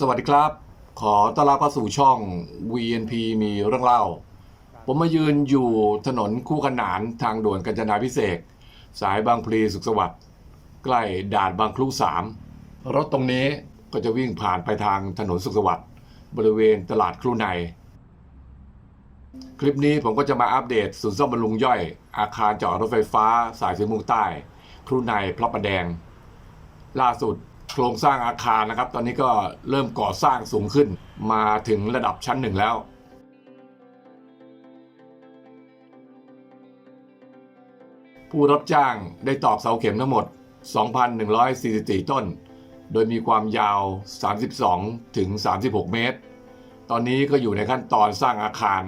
สวัสดีครับ ขอต้อนรับเข้าสู่ช่อง VNP มีเรื่องเล่า ผมมายืนอยู่ถนนคู่ขนานทางด่วนกาญจนาพิเศษกสายบางพลีสุขสวัสดิ์ใกล้ด่านบางคลุสามรถตรงนี้ก็จะวิ่งผ่านไปทางถนนสุขสวัสดิ์บริเวณตลาดครูใน คลิปนี้ผมก็จะมาอัปเดตศูนย์ซ่อมบำรุงย่อย อาคารจอดรถไฟฟ้า สายสีมุงใต้ ครูในพระประแดง ล่าสุด โครงสร้างอาคารนะครับ ตอนนี้ก็เริ่มก่อสร้างสูงขึ้นมาถึงระดับชั้นหนึ่งแล้วผู้รับจ้างได้ตอกเสาเข็มทั้งหมด 2,144 ต้น โดยมีความยาว 32 ถึง 36 เมตร ตอนนี้ก็อยู่ในขั้นตอนสร้างอาคาร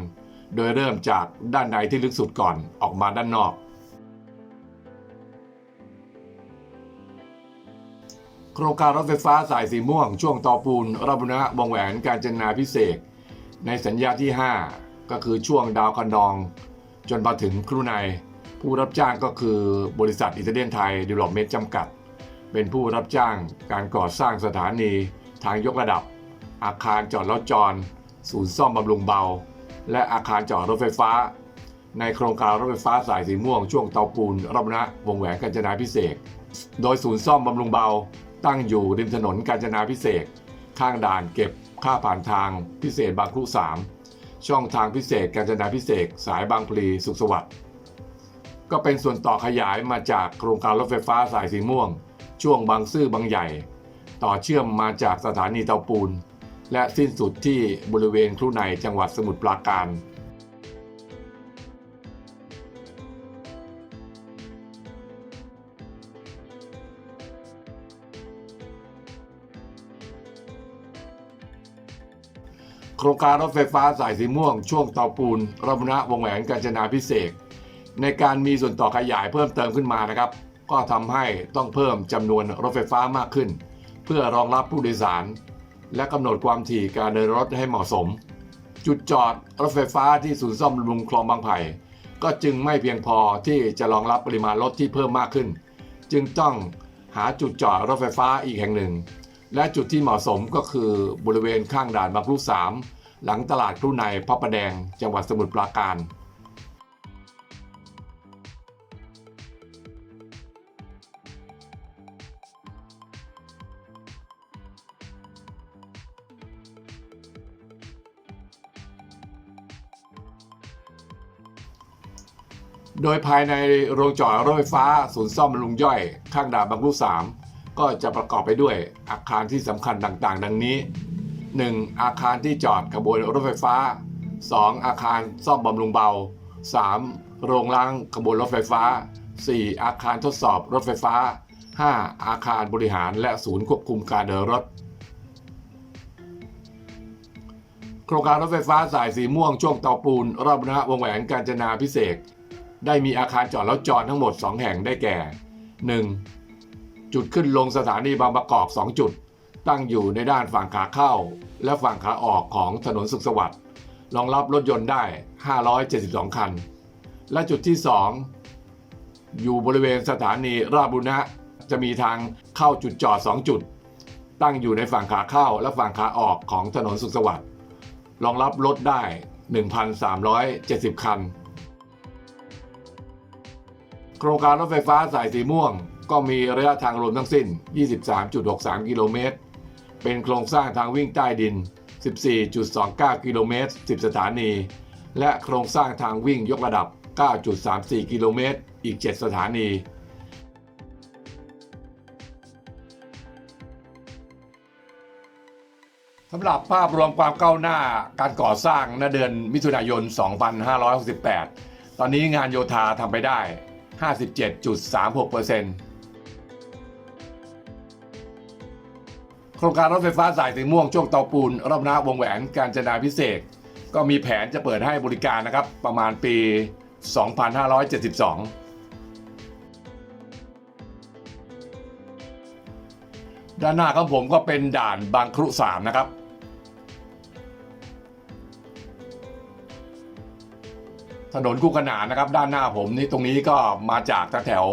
โดยเริ่มจากด้านในที่ลึกสุดก่อนออกมาด้านนอก โครงการรถไฟฟ้าสายสีม่วง ช่วงตอปูนรบุนะวงแหวนการจนาพิเศษ ในสัญญาที่ 5 ก็คือช่วงดาวคันดอง จนมาถึงครูในผู้รับจ้างก็คือบริษัทอิตาเลียนไทยดีลลอปเมนต์จำกัด เป็นผู้รับจ้างการก่อสร้างสถานีทางยกระดับ อาคารจอดรถจร ศูนย์ซ่อมบำรุงเบา และอาคารจอดรถไฟฟ้า ในโครงการรถไฟฟ้าสายสีม่วง ช่วงเตาปูนรบุนะวงแหวนกาญจนาพิเศษ โดยศูนย์ซ่อมบำรุงเบา ตั้งอยู่ริมถนนกาญจนาพิเศษข้างด่านเก็บค่าผ่านทางพิเศษบางครุ3ช่องทางพิเศษกาญจนาพิเศษสายบางพลีสุขสวัสดิ์ก็เป็นส่วนต่อขยายมาจากโครงการรถไฟฟ้าสายสีม่วง ช่วงบางซื่อบางใหญ่ ต่อเชื่อมมาจากสถานีเตาปูน และสิ้นสุดที่บริเวณครูในจังหวัดสมุทรปราการ โครงการรถไฟฟ้าสายสีม่วง ช่วงเตาปูนรบุนะวงแหวนกาญจนาพิเศษ ในการมีส่วนต่อขยายเพิ่มเติมขึ้นมานะครับ ก็ทำให้ต้องเพิ่มจำนวนรถไฟฟ้ามากขึ้น เพื่อรองรับผู้โดยสาร และกำหนดความถี่การเดินรถให้เหมาะสม จุดจอดรถไฟฟ้าที่ศูนย์ซ่อมบำรุงคลองบางไผ่ก็จึงไม่เพียงพอที่จะรองรับปริมาณรถที่เพิ่มมากขึ้น จึงต้องหาจุดจอดรถไฟฟ้าอีกแห่งหนึ่ง และจุดที่เหมาะสมก็คือบริเวณข้างด่านบางพลุสามหลังตลาดครูในพระประแดง จังหวัดสมุทรปราการ โดยภายในโรงจอดรถไฟฟ้าศูนย์ซ่อมบำรุงย่อย ข้างด่านบางพลุสาม ก็จะประกอบไปด้วยอาคารที่สำคัญต่างๆ ดังนี้ 1. อาคารที่จอดขบวนรถไฟฟ้า 2. อาคารซ่อมบำรุงเบา 3. โรงล้างขบวนรถไฟฟ้า 4. อาคารทดสอบรถไฟฟ้า 5. อาคารบริหารและศูนย์ควบคุมการเดินรถ โครงการรถไฟฟ้าสายสีม่วงช่วงเตาปูน รอบนะวงแหวนกาญจนาพิเศษ ได้มีอาคารจอดรถจอดทั้งหมด 2 แห่งได้แก่ 1. จุดขึ้นลงสถานีบางประกอบ 2 จุด ตั้งอยู่ในด้านฝั่งขาเข้า และฝั่งขาออกของถนนสุขสวัสดิ์รองรับรถยนต์ได้ 572 คัน และจุดที่ 2 อยู่บริเวณสถานีราบุรณะจะมีทางเข้าจุดจอด 2 จุด ตั้งอยู่ในฝั่งขาเข้าและฝั่งขาออกของถนนสุขสวัสดิ์รองรับรถได้ 1,370 คัน โครงการรถไฟฟ้าสายสีม่วง ก็มีระยะทางรวมทั้งสิ้น 23.63 กิโลเมตร เป็นโครงสร้างทางวิ่งใต้ดิน 14.29 กิโลเมตร 10 สถานี และโครงสร้างทางวิ่งยกระดับ 9.34 กิโลเมตร อีก 7 สถานีสำหรับภาพรวมความก้าวหน้าการก่อสร้างณเดือนมิถุนายน 2568 ตอนนี้งานโยธาทำไปได้ 57.36% โครงการรถไฟฟ้าสายสีม่วงช่วงเตาปูนรอบนาวงแหวนการจนาพิเศษ ก็มีแผนจะเปิดให้บริการนะครับ ประมาณปี 2572ด้านหน้าของผมก็เป็นด่านบางครุสามนะครับ ถนนคู่ขนานนะครับ ด้านหน้าผมนี่ตรงนี้ก็มาจากแถว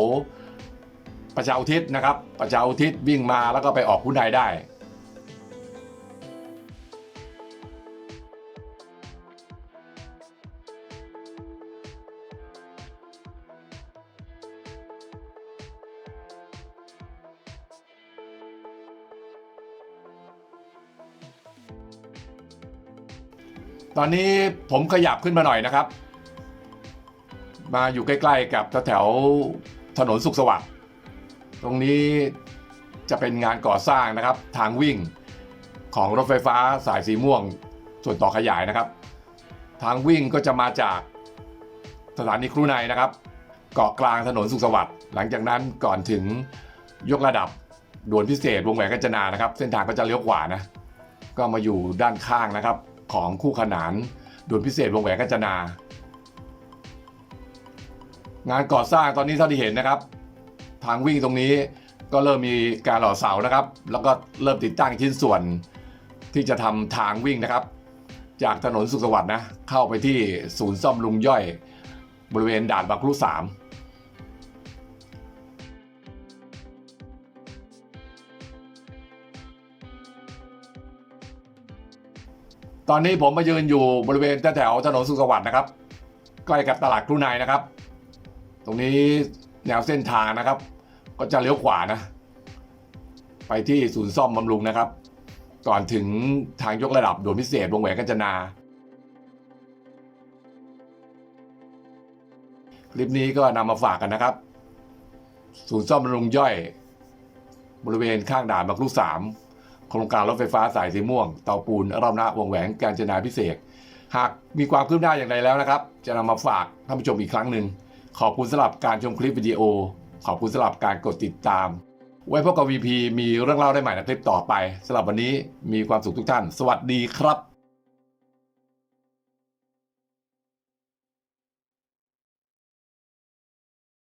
ประชาอุทิศนะครับ ประชาอุทิศวิ่งมาแล้วก็ไปออกพุนไทยได้ ตอนนี้ผมขยับขึ้นมาหน่อยนะครับ มาอยู่ใกล้ๆกับแถวถนนสุขสวัสดิ์ตรงนี้จะเป็นงานก่อสร้างนะครับ ทางวิ่งของรถไฟฟ้าสายสีม่วงส่วนต่อขยายนะครับ ทางวิ่งก็จะมาจากสถานีครูในนะครับ เกาะกลางถนนสุขสวัสดิ์หลังจากนั้นก่อนถึงยกระดับด่วนพิเศษวงแหวนกัญจนานะครับ เส้นทางก็จะเลี้ยวขวานะ ก็มาอยู่ด้านข้างนะครับ ของคู่ขนานด่วนพิเศษวงแหวนกัญจนา งานก่อสร้างตอนนี้เท่าที่เห็นนะครับ ทางวิ่งตรงนี้ก็เริ่มมีการหล่อเสานะครับ แล้วก็เริ่มติดตั้งชิ้นส่วนที่จะทำทางวิ่งนะครับ จากถนนสุขสวัสดิ์นะ เข้าไปที่ศูนย์ซ่อมลุงย่อย บริเวณด่านบางครุสาม ตอนนี้ผมมายืนอยู่บริเวณแถวถนนสุขสวัสดิ์นะครับ ใกล้กับตลาดครูนายนะครับ ตรงนี้แนวเส้นทางนะครับ ก็จะเลี้ยวขวานะ ไปที่ศูนย์ซ่อมบำรุงนะครับ ก่อนถึงทางยกระดับด่วนพิเศษวงแหวนกัญจนาคลิปนี้ก็นำมาฝากกันนะครับ ศูนย์ซ่อมบำรุงย่อย บริเวณข้างด่านบางครุสาม โครงการรถไฟฟ้าสายสีม่วง เตาปูนรอบหน้าวงแหวนการจนาพิเศษ หากมีความคืบหน้าอย่างไรแล้วนะครับ จะนำมาฝากท่านผู้ชมอีกครั้งหนึ่ง ขอบคุณสำหรับการชมคลิปวิดีโอ ขอบคุณสำหรับการกดติดตาม ไว้พบกับ VP มีเรื่องเล่าได้ใหม่ในคลิปต่อไปสำหรับวันนี้มีความสุขทุกท่าน สวัสดีครับ